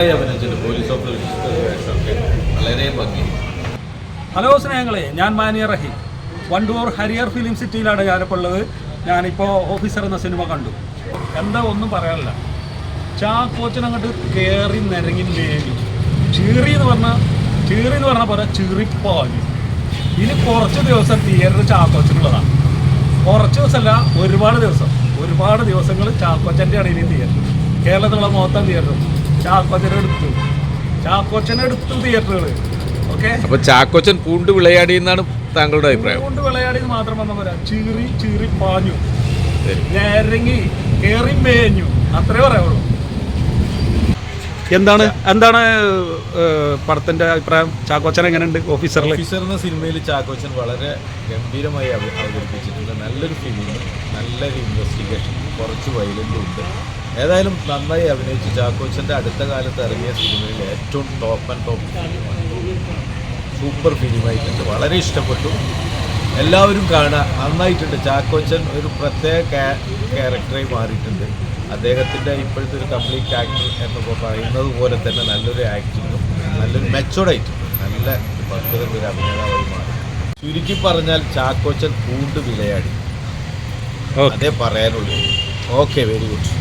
Police വളരെ hello സ്നേഹങ്ങളെ ഞാൻ മാനിയ റഹീം. വണ്ടൂർ ഹരിയർ ഫിലിം സിറ്റിയിലാണ് ഞാനിപ്പോൾ ഉള്ളത് ഞാനിപ്പോൾ ഓഫീസർ എന്ന സിനിമ കണ്ടു. എന്താ ഒന്നും പറയാനില്ല. ചാക്കോച്ചൻ അങ്ങോട്ട് കയറി നിരങ്ങി നേടി ചീറി എന്ന് പറഞ്ഞാൽ ചീറി എന്ന് പറഞ്ഞാൽ പോലെ ചീറിപ്പോയി ഇനി കുറച്ച് ദിവസം തിയേറ്റർ ചാക്കോച്ചനുള്ളതാണ് കുറച്ച് ദിവസമല്ല ഒരുപാട് ദിവസം. ഒരുപാട് ദിവസങ്ങൾ ചാക്കോച്ചന്റെയാണ് ഇനി തിയേറ്റർ കേരളത്തിലുള്ള മൊത്തം തിയേറ്റർ ചാക്കോച്ചനെ എടുത്തു ചാക്കോച്ചനെ എടുത്തു തിയേറ്ററുകൾ ഓക്കെ അപ്പൊ ചാക്കോച്ചൻ പൂണ്ട് വിളയാടി എന്നാണ് താങ്കളുടെ അഭിപ്രായം. പൂണ്ട് വിളയാടി മാത്രം വന്ന പോരാ ചീറി ചീറി പാഞ്ഞു. ഞരങ്ങി കേറി മേഞ്ഞു. അത്രേ പറയാവുള്ളൂ. എന്താണ്? എന്താണ് പടത്തിന്റെ അഭിപ്രായം? ചാക്കോച്ചൻ എങ്ങനെയുണ്ട് ഓഫീസറിൽ ഓഫീസർ എന്ന സിനിമയിൽ ചാക്കോച്ചൻ വളരെ ഗംഭീരമായി അവ- അവതരിപ്പിച്ചിട്ടുണ്ട്. നല്ലൊരു ഫിലിം നല്ലൊരു ഇൻവെസ്റ്റിഗേഷൻ കുറച്ച് വയലന്റും ഉണ്ട്. ഏതായാലും നന്നായി അഭിനയിച്ചു ചാക്കോച്ചന്റെ അടുത്ത കാലത്ത് ഇറങ്ങിയ സിനിമയിൽ ഏറ്റവും ടോപ്പ് ആൻഡ് ടോപ്പ് ഫിലിമാണ് സൂപ്പർ ഫിലിമായിട്ടുണ്ട്. വളരെ ഇഷ്ടപ്പെട്ടു. എല്ലാവരും കാണുക നന്നായിട്ടുണ്ട്. ചാക്കോച്ചൻ ഒരു പ്രത്യേക ക്യാ- ക്യാരക്ടറായി മാറിയിട്ടുണ്ട്. അദ്ദേഹത്തിന്റെ ഇപ്പോഴത്തെ ഒരു കംപ്ലീറ്റ് ആക്ടർ എന്നൊക്കെ പറയുന്നത് പോലെ തന്നെ നല്ലൊരു ആക്ടിങ്ങും നല്ലൊരു മെച്ചോർഡായിട്ട് നല്ല പക്വതയുള്ള ഒരു അഭിനേതാവായി മാറി. ചുരുക്കി പറഞ്ഞാൽ ചാക്കോച്ചൻ പൂണ്ട് വിലയാടി. അതേ പറയാനുള്ളൂ. Okay very good